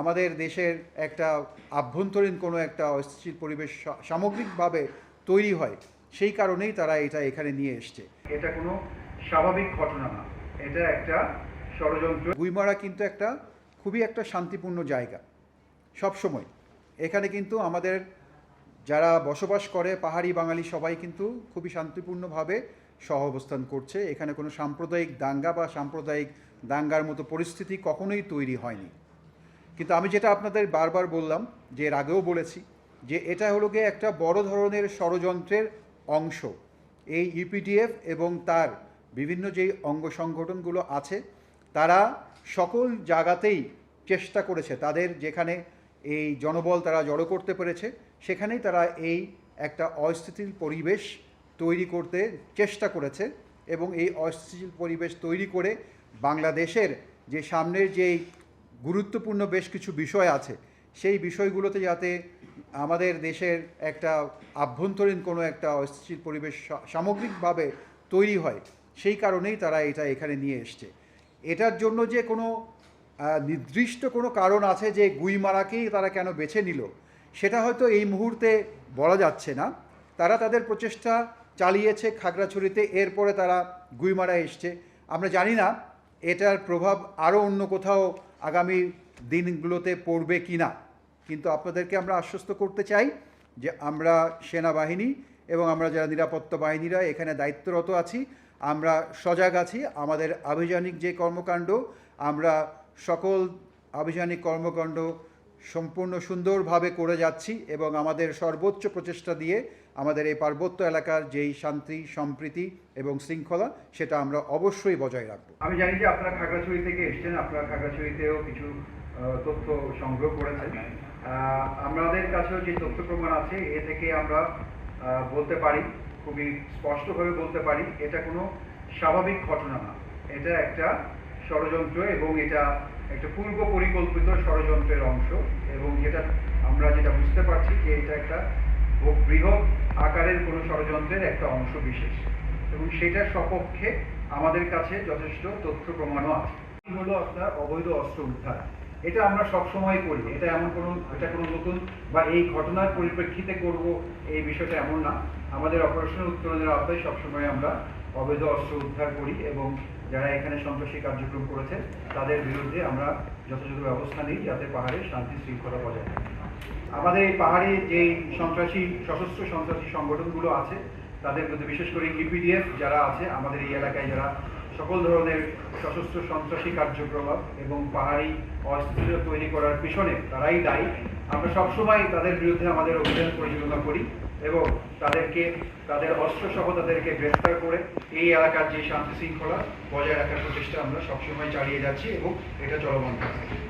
আমাদের দেশের একটা আভ্যন্তরীণ কোনো একটা অস্থিতিশীল পরিবেশ সামগ্রিকভাবে তৈরি হয় সেই কারণেই তারা এটা এখানে নিয়ে এসছে। এটা কোনো স্বাভাবিক ঘটনা না। এটা একটা ষড়যন্ত্র। গুইমারা কিন্তু একটা খুবই একটা শান্তিপূর্ণ জায়গা সবসময় এখানে কিন্তু আমাদের যারা বসবাস করে পাহাড়ি বাঙালি সবাই কিন্তু খুবই শান্তিপূর্ণভাবে সহ অবস্থান করছে। এখানে কোনো সাম্প্রদায়িক দাঙ্গা বা সাম্প্রদায়িক দাঙ্গার মতো পরিস্থিতি কখনোই তৈরি হয়নি। কিন্তু আমি যেটা আপনাদের বারবার বললাম, যে এর আগেও বলেছি, যে এটা হলো গিয়ে একটা বড় ধরনের ষড়যন্ত্রের অংশ। এই ইউপিডিএফ এবং তার বিভিন্ন যেই অঙ্গ সংগঠনগুলো আছে, তারা সকল জায়গাতেই চেষ্টা করেছে, তাদের যেখানে এই জনবল তারা জড়ো করতে পেরেছে, সেখানেই তারা এই একটা অস্থিতিশীল পরিবেশ তৈরি করতে চেষ্টা করেছে এবং এই অস্থিতিশীল পরিবেশ তৈরি করে বাংলাদেশের যে সামনের যেই গুরুত্বপূর্ণ বেশ কিছু বিষয় আছে। সেই বিষয়গুলোতে যাতে আমাদের দেশের একটা আভ্যন্তরীণ কোনো একটা অস্থিতিশীল পরিবেশ সামগ্রিকভাবে তৈরি হয়, সেই কারণেই তারা এটা এখানে নিয়ে এসছে। এটার জন্য যে কোনো নির্দিষ্ট কোনো কারণ আছে যে গুইমারাকেই তারা কেন বেছে নিল, সেটা হয়তো এই মুহূর্তে বলা যাচ্ছে না। তারা তাদের প্রচেষ্টা চালিয়েছে খাগড়াছড়িতে, এরপরে তারা গুইমারা এসছে। আমরা জানি না, এটার প্রভাব আরও অন্য কোথাও আগামী দিনগুলোতে পড়বে কি না। কিন্তু আপনাদেরকে আমরা আশ্বস্ত করতে চাই যে আমরা সেনাবাহিনী এবং আমরা যারা নিরাপত্তা বাহিনীরা এখানে দায়িত্বরত আছি, আমরা সজাগ আছি, আমাদের আভিযানিক যে কর্মকাণ্ড, আমরা সকল আভিযানিক কর্মকাণ্ড সম্পূর্ণ সুন্দরভাবে করে যাচ্ছি এবং আমাদের সর্বোচ্চ প্রচেষ্টা দিয়ে আমাদের এই পার্বত্য এলাকার যেই শান্তি, সম্প্রীতি এবং শৃঙ্খলা, সেটা আমরা অবশ্যই বজায় রাখব। আমি জানি যে আপনারা খাগড়াছড়ি থেকে এসছেন, আপনারা খাগড়াছড়িতেও কিছু তথ্য সংগ্রহ করেছেন। আমাদের কাছেও যে তথ্য প্রমাণ আছে, এ থেকে আমরা বলতে পারি, খুবই স্পষ্টভাবে বলতে পারি, এটা কোনো স্বাভাবিক ঘটনা না। এটা একটা ষড়যন্ত্র এবং এটা একটা পূর্ব পরিকল্পিত ষড়যন্ত্রের অংশ এবং যেটা আমরা যেটা বুঝতে পারছি যে এটা একটা বহু বৃহৎ আকারের কোনো ষড়যন্ত্রের একটা অংশ বিশেষ। এবং সেটার সপক্ষে আমাদের কাছে যথেষ্ট তথ্য প্রমাণও আছে। হলো আপনার অবৈধ অস্ত্র উদ্ধার। এটা আমরা সব সময় করি। এটা এমন কোনো, এটা কোনো নতুন বা এই ঘটনার পরিপ্রেক্ষিতে করব এই বিষয়টা এমন না। আমাদের অপারেশনাল উত্তরণের আওতায় সবসময় আমরা অবৈধ অস্ত্র উদ্ধার করি এবং যারা এখানে সন্ত্রাসী কার্যক্রম করেছে তাদের বিরুদ্ধে আমরা যথাযথ ব্যবস্থা নিই যাতে পাহাড়ে শান্তি শৃঙ্খলা বজায় থাকে। আমাদের এই পাহাড়ে যে সন্ত্রাসী, সশস্ত্র সন্ত্রাসী সংগঠনগুলো আছে, তাদের মধ্যে বিশেষ করে ইপিডিএফ যারা আছে, আমাদের এই এলাকায় যারা সকল ধরনের সশস্ত্র সন্ত্রাসী কার্যকলাপ এবং পাহাড়ি অস্থিরতা তৈরি করার পিছনে তারাই দায়ী। আমরা সবসময় তাদের বিরুদ্ধে আমাদের অভিযান পরিচালনা করি এবং তাদেরকে, তাদের অস্ত্র সহ তাদেরকে গ্রেফতার করে এই এলাকার যে শান্তি শৃঙ্খলা বজায় রাখার প্রচেষ্টা আমরা সবসময় চালিয়ে যাচ্ছি এবং এটা চলমান থাকবে।